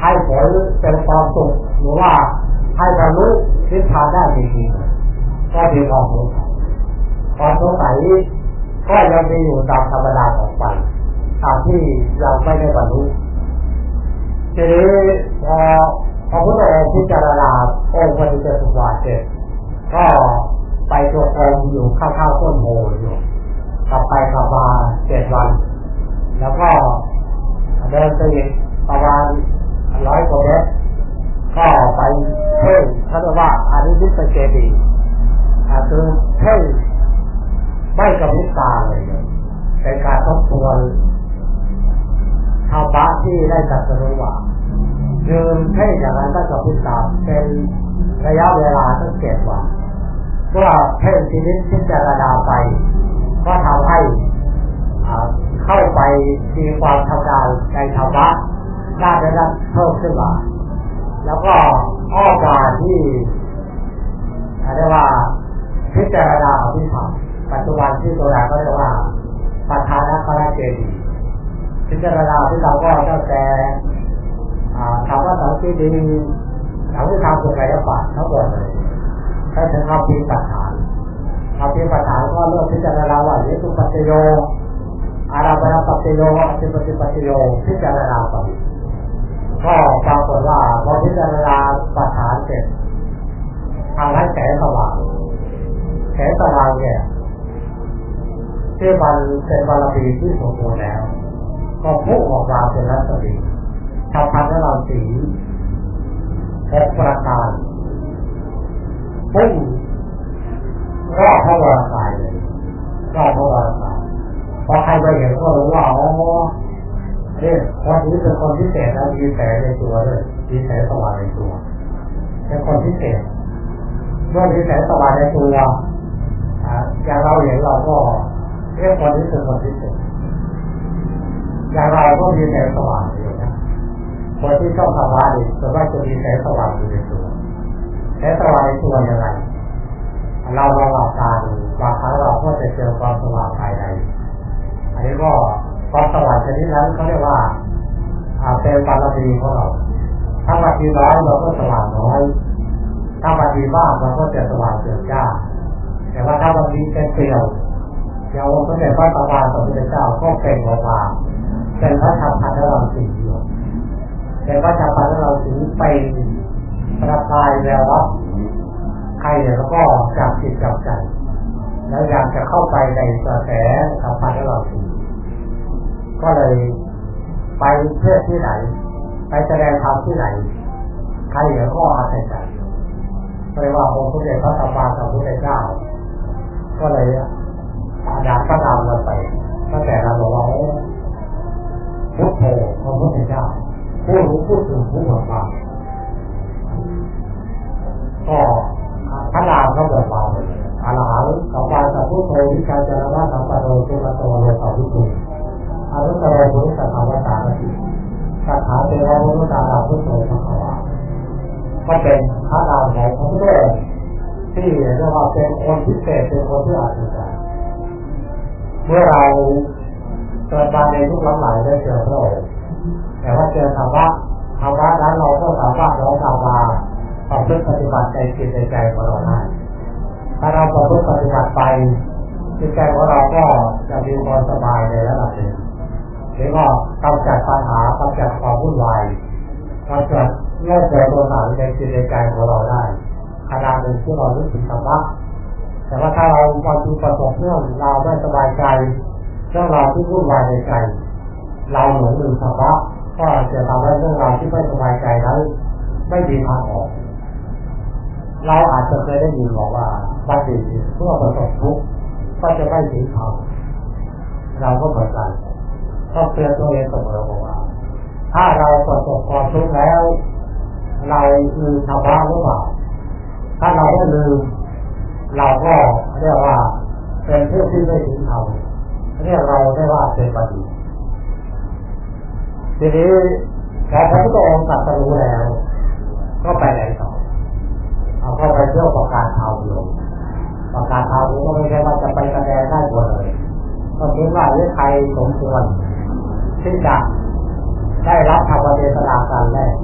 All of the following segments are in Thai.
ให้ผลเป็นความสุขหรือว่าให้บรรลุทิศทางได้จริงๆก็มีความสงสัยความสงสัยก็ยังมีอยู่ตามธรรมดาของไปตามที่เราไม่ได้บรรลุทีนี้พอพระพุทธองค์พิจารณาองค์ปฏิจจสมุปบาทเสร็จก็ไปตัวองค์อยู่ข้างๆต้นโพอยู่กลับไปกลับมาเจ็ดวัน แล้วก็เดินไป มีความทำงานในชาวบ้านได้ได้เพิ่มขึ้นมา แล้วก็อ้อมมาที่เรียกว่าพิจารณาอภิธรรมปัจจุบันที่ตัวเราก็เรียกว่าปัทานะคณะเจดีพิจารณาที่เราก็ตั้งแต่คำว่าสังคีดีหลังที่ทำเป็นไกายบาททั้งหมดเลยถ้าถึงคำพิปัฏฐานคำพิปัฏฐานก็เริ่มพิจารณาว่าเยสุปัจโย จโยอธิปติปัจจโยพิจารณาไปก็ปรากฏว่าพอพิจารณาปัฏฐานเสร็จทางให้แสงสว่างแสงสว่างเนี่ยที่มันเป็นบารมีที่สมบูรณ์แล้ว ก็พุ่งออกมาเป็นรัศมีทำพันธ์เราสีหกประการพุ่งรอบพระวร พิเศษแล้วมีแสงในตัวเลยมีแสงสว่างในตัวเป็นคนพิเศษเมื่อมีแสงสว่างในตัวอย่างเราเห็นเราก็เรียกคนนี้เป็นคนพิเศษอย่างเราก็มีแสงสว่างอยู่นะคนที่ชอบสว่างนี่ส่วนมากจะมี ทีน้อยเราก็สว่างน้อย ถ้าบางทีมากเราก็จะสว่างเกินยากแต่ว่าถ้าบางทีเป็นเปลี่ยวอย่างองค์พระเดชพระตถาสมเด็จเจ้าก็เป็นออกมาเป็นพระธรรมพันธ์เราสิ่งเดียู่เป็นพระธรรมพันธ์เราสีเป็นประกายแวววับใครเนี่ยแล้วก็จับจิตจับใจแล้วอยากจะเข้าไปในกระแสธรรมพันธ์เราสีก็เลยไปเพื่อที่ไหน ไปแสดงธรรมที่ไหน ใครเหลือก็อาศัยใจเรียกว่าองค์พระเดชพระสัมมาสัมพุทธเจ้า ก็เลยอยากประนามเราไปตั้งแต่เราบอกว่า เมื่อเราเกิดมาในทุกลำไหลได้เจอพระองค์แต่ว่าเจอธรรมะธรรมะนั้นเราก็สามารถน้อมนำมาประพฤติปฏิบัติในจิตในใจของเราได้ถ้าเราประพฤติปฏิบัติไปจิตใจของเราก็จะมีความสบายในระดับหนึ่งหรือว่ากำจัดปัญหากำจัดความวุ่นวายกำจัดโลกโกรธโทสะในจิตในใจของเราได้ขณะหนึ่งที่เรารู้สึกธรรมะ ว่าถ้าเราบางประสบเรื่องเราไม่สบายใจเรื่องราวที่วุ่นวายในใจ เราหลงลืมธรรมะก็จะทำให้เรื่องราวที่ไม่สบายใจนั้นไม่มีทางออก เราอาจจะเคยได้ยินบอกว่าบางทีเมื่อประสบทุกข์ก็จะไม่ถึงธรรมเราก็เหมือนกันต้องเตือนตัวเองเสมอบอกว่า ถ้าเราประสบความทุกข์แล้ว เราลืมธรรมะหรือเปล่าถ้าเราไม่ลืมเราก็เรียกว่า เป็นผู้ ที่ไม่ถึงธรรมเรียกเราได้ว่าเป็นปฏิทีนี้พอพระพุทธองค์ตรัสรู้แล้ว ก็ไปไหนต่อเอาก็ไปเที่ยวประการเทาอยู่ประการเทานี้ก็ไม่ใช่ว่าจะไปแสดงได้หมดเลยก็คิดว่าเรื่อใครสมควรที่จะได้รับธรรมเทศนาการแรก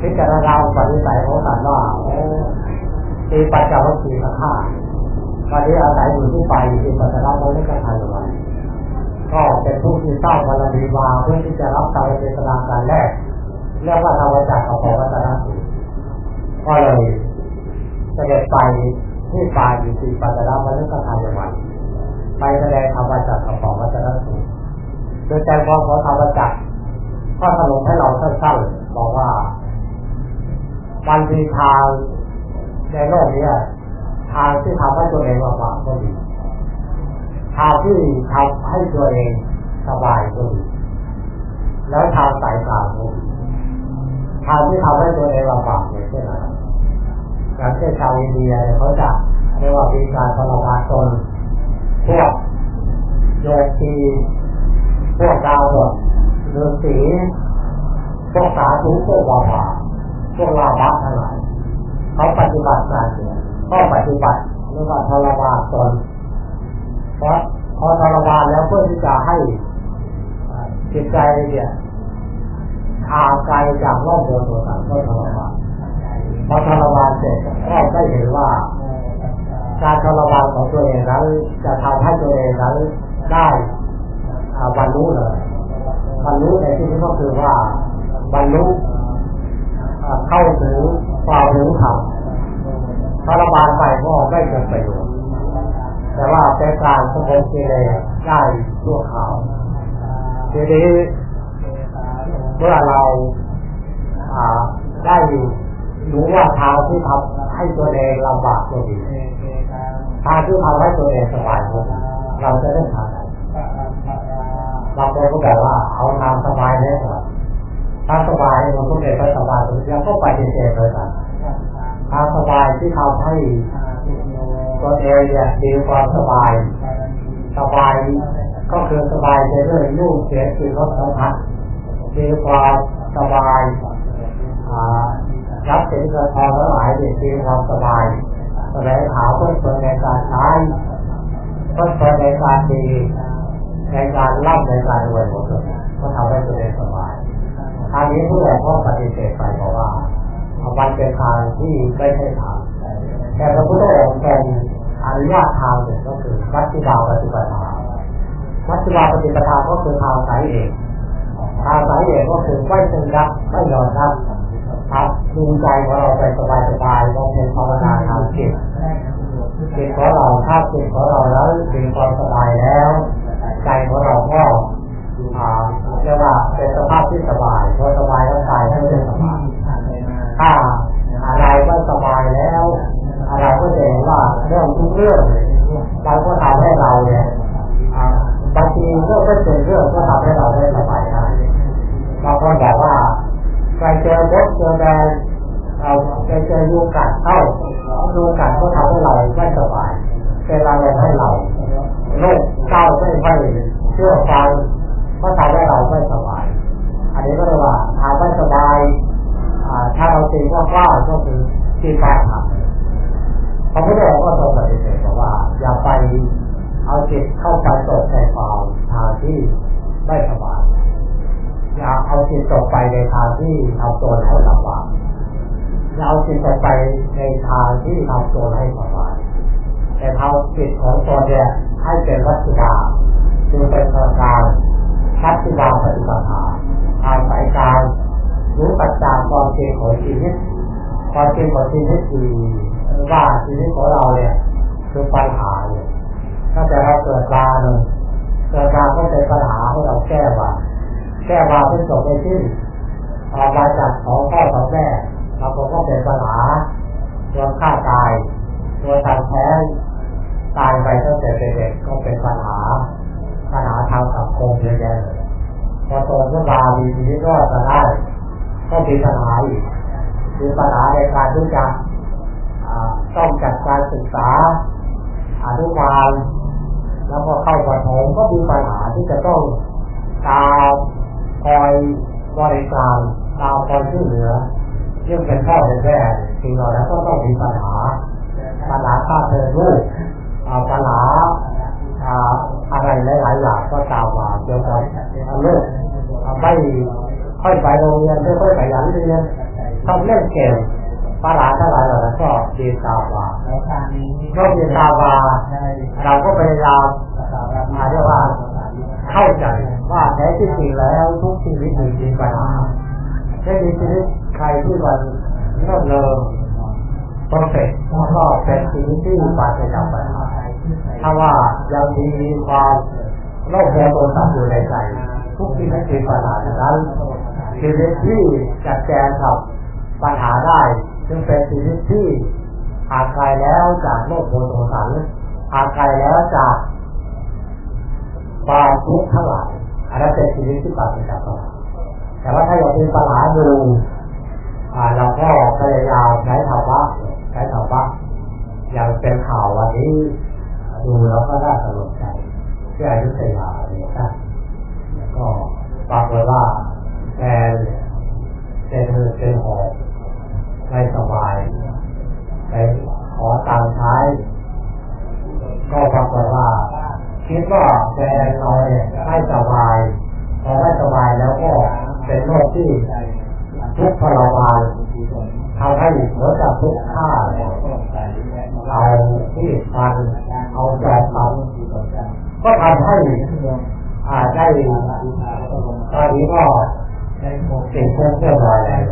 พิจารณาปฏิสัยของสัตว์ว่าโอ้มีปัจจัยวัตถุข้า วันนี้อาศัยอยู่ที่ไปที่ปัจจัยเราไม่กระทำอะไรก็เป็นผู้ที่สร้างบารมีมาเพื่อที่จะรับการเจตนาการแรกเรียกว่าธรรมจักรของวัฒนธรรมก็เลยเสด็จไปที่ป่าอยู่ที่ปัจจัยเราไม่กระทำอะไรไปแสดงธรรมจักรของวัฒนธรรมโดยใจความของธรรมจักรก็สรุปให้เราสั้นๆบอกว่ามันมีทางในโลกนี้ ทางที่ทำให้ตัวเองลำบากก็ดีทางที่ทำให้ตัวเองสบายก็ดีแล้วทางสายกลางก็ดีทางที่ทำให้ตัวเองลำบากเนี่ยเช่นอะไรอย่างเช่นชาวอินเดียเขาจะเรียกว่ามีการทรมานตนพวกโยคีพวกดาวดวฤาษีพวกสาธุพวกวาภาพวกลาบะทั้งหลายเขาปฏิบัติงานเนี่ ยก็ปฏิบัติเรียกว่าทรมานตนเพราะพอทรมานแล้วเพื่อที่จะให้จิตใจเนี่ยห่างไกลจากโลกโดยตัวต่างก็ทรมานพอทรมานเสร็จก็ได้เห็นว่า การทรมานของตัวเองนั้น จะทำให้ตัวเองนั้นได้บรรลุเลยบรรลุในที่นี้ก็คือว่าบรรลุเข้าถึงความรู้ธรรม ทรมานไปก็ไม่เกิดประโยชน์แต่ว่าเป็นการสงบกิเลสได้ชั่วคราวทีนี้เมื่อเราได้รู้ว่าทางที่ทำให้ตัวเองลำบากก็ดีทางที่ทำให้ตัวเองสบายก็ดีเราจะได้ทำบางคนก็บอกว่าเอาทางสบายได้ก่อนทางสบายมันก็เป็นไปสบายแล้วก็ไปเฉยๆเลยกั นทางสบายที่ทำให้ตัวเองเนี่ยมีความสบาย สบายก็คือสบายในเรื่องลูกเสียคือรถสัมผัสมีความสบายรับสิ่งกระทำทั้งหลายเนี่ยมีความสบายแสดงหาเพื่อเพื่อในการใช้เพื่อเพื่อในการดีในการเล่าในการรวยหมดเลยก็ทำให้ตัวเองสบายทางนี้ผู้ใหญ่ก็ปฏิเสธไปบอกว่า มันเป็นทางที่ไม่ใช่ทางแต่พระพุทธองค์เป็นอนุญาตทางหนึ่งก็คือวัดที่ดาวปฏิปทาวัดที่ดาวปฏิปทาก็คือทางสายเอกทางสายเอกก็คือไม่ตึงรับไม่ยอมรับครับดูใจของเรา จอแดงเราไปเจอยุงกัดเข้ายุงกัดก็ทำให้เราไม่สบายเป็นอะไรให้เราโรคเศร้าไม่ค่อยเชื่อฟังก็ทำให้เราไม่สบาย อันนี้ก็เรียกว่าทำไม่สบายถ้าเราตีว่าว่าก็คือที่แปดครับพระพุทธองค์ก็ทรงปฏิเสธบอกว่า อย่าไปเอาจิตเข้าไปตกในความทางที่ไม่สบาย จิตตกไปในทางที่ทำตัวให้ลำบากอย่าเอาจิตตกไปในทางที่ทำตัวให้สบายแต่ทำจิตของตัวเนี่ยให้เป็นวัตถุดาคือเป็นพลังการวัตถุดาปฏิบัติทางสายการรู้ปัจจัยความจริงของชีวิตความจริงของชีวิตคือว่าชีวิตของเราเนี่ยคือปัญหาเนี่ยถ้าแต่เราเกิดมาหนึ่งเกิดมาก็เป็นปัญหาให้เราแก้ว่า แก้วาเพื่จบไปที่ออกมาจากของพ่อของแม่เราก็เป็นปัญหาตัวฆ่าตายตัวทำแท้งตายไปตั้งแต่เด็กๆก็เป็นปัญหาปัญหาทางสังคมเยอะแยะเลยพอโตขึ้นมามีชีวิตรอดมาได้ก็มีปัญหาอีกมีปัญหาในการที่จะต้องจัดการศึกษาอนุบาลแล้วก็เข้าประถมก็มีปัญหาที่จะต้องตาม คอยบริการตามคอยช่วยเหลือซึ่งเป็นพ่อเป็นแม่จริงๆแล้วก็ต้องมีปัญหาปัญหาค่าเทอมลูกปัญหาอะไรหลายๆอย่างก็ตามมาเกี่ยวกับลูกไม่ค่อยไปโรงเรียนไม่ค่อยไปยันเรียนทำเล่นเกมปลาหลาทั้งหลายเหล่านั้นก็เรียนตามมาแล้วทางนี้ก็เรียนตามมาเราก็พยายามมาเรียกว่า เข้าใจว่าแท้ที่จริงแล้วทุกชีวิตมีมีปัญหาไม่มีชีวิตใครที่มันเริ่มเริ่มเพอร์เฟกก็เป็นชีวิตที่ปราศจากปัญหาถ้าว่ายังมีความโลภโกรธโทสะอยู่ในใจทุกชีวิตมีปัญหาดังนั้นชีวิตที่จัดแจงกับปัญหาได้ จึงเป็นชีวิตที่ห่างไกลแล้วจากโลภโกรธโทสะห่างไกลแล้วจาก ควาทุกข์ทั้งหลายอันนั้นเป็นชีวิตที่ปราศจากปัญหาแต่ว่าถ้าอยากมีปัญหาดูอ่เราก็พยายามใช้ธรรมะใช้ธรรมะอย่างเป็นข่าววันนี้ดูแล้วก็น่าสลดใจที่อายุทยาเนี่ยนะก็ปรากฏว่า อ่าได้ตอนนี้ก็สิ่งเพื่อนเพื่อนรอยแล้ว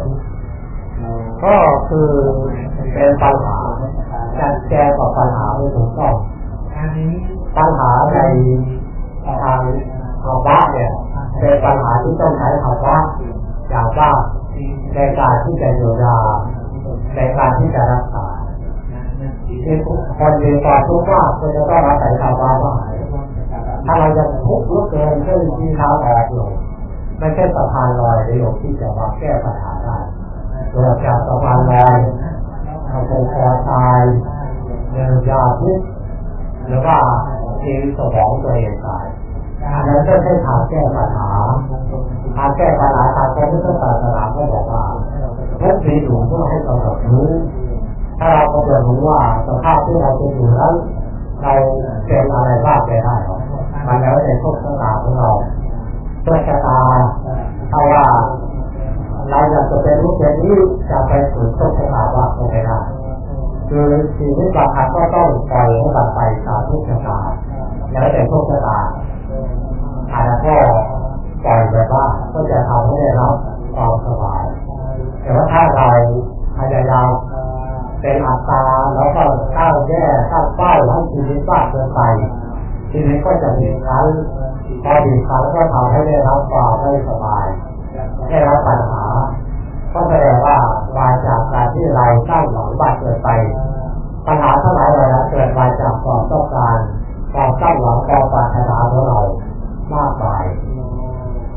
ก็คือเป็นปัญหาการแก้กับปัญหาไม่ถูกต้องทางนี้ปัญหาในทางภาวะเนี่ยเป็นปัญหาที่ต้องใช้ภาวะอย่างว่าในการที่จะเยียวยาในการที่จะรักษาที่คนมีความทุกข์มากก็จะต้องรักษาภาวะ กินก็มีทางออกอยู่ไม่ใช่สะพานลอยในโลกที่จะมาแก้ปัญหาได้โดยจากสะพานลอยทำเป็นคอตายเดินยาพิษหรือว่าชีวิตสมองตัวเองตายอันนั้นก็ใช่ทางแก้ปัญหาทางแก้ปัญหาทางพระพุทธศาสนาก็บอกว่าทุกปีหนูเพื่อให้กำหนดรู้ถ้าเรากำหนดรู้ว่าสภาพที่เราเป็นอยู่นั้นเราเป็นอะไรบ้างไปได้ หรอมันแล้วแต่โชคชะตาของเราโชคชะตาถ้าะว่าเราอยากจะเป็นรูปแบบนี้จะไปสู่โชคชะตาว่าไม่ได้คือชีวิตบางครั้งก็ต้องปล่อยให้มันไปตามทุกชะตาแล้วแต่โชคชะตาอาจจะก็ปล่อยไปบ้างก็จะทำให้ได้รับความสบาย แต่ว่าถ้าเราพยายามเป็นอัตตาแล้วก็ตั้งแย่ตั้งเป้าให้ชีวิตมากเกินไป ชีวิตก็จะมีครั้งพอมีครั้งก็ทำให้ได้รับความไม่สบายได้รับปัญหาก็แสดงว่ามาจากการที่เราสร้างหวังบ้านเกิดไป ปัญหาทั้งหลายเหล่านั้นเกิดมาจากความต้องการความสร้างหวังความปรารถนาของเรามากมาย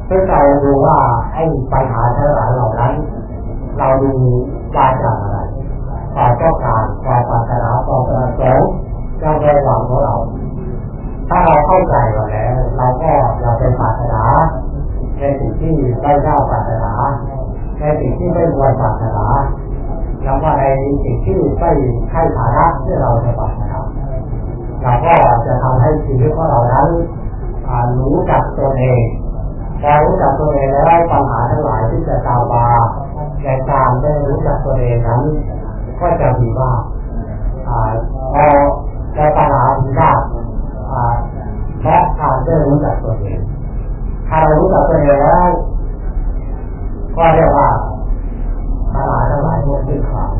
ซึ่งเราดูว่าไอ้ปัญหาทั้งหลายเหล่านั้น เราดูมาจาก ตัวเองแล้วปัญหาทั้งหลายที่จะตามมาในการได้รู้จักตัวเองนั้นก็จะมีบ้างอ่าพอในปัญหามีบ้างอ่าเพราะการได้รู้จักตัวเองถ้าเรารู้จักตัวเองแล้วก็เรียกว่าปัญหาทั้งหลายพวกที่ขาด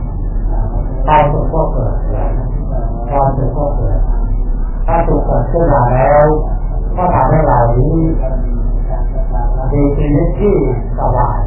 ความสุขก็เกิดความสุขก็เกิดถ้าสุขเกิดขึ้นมาแล้ว ก็ทำให้เรานี้ มีชีวิตที่สบาย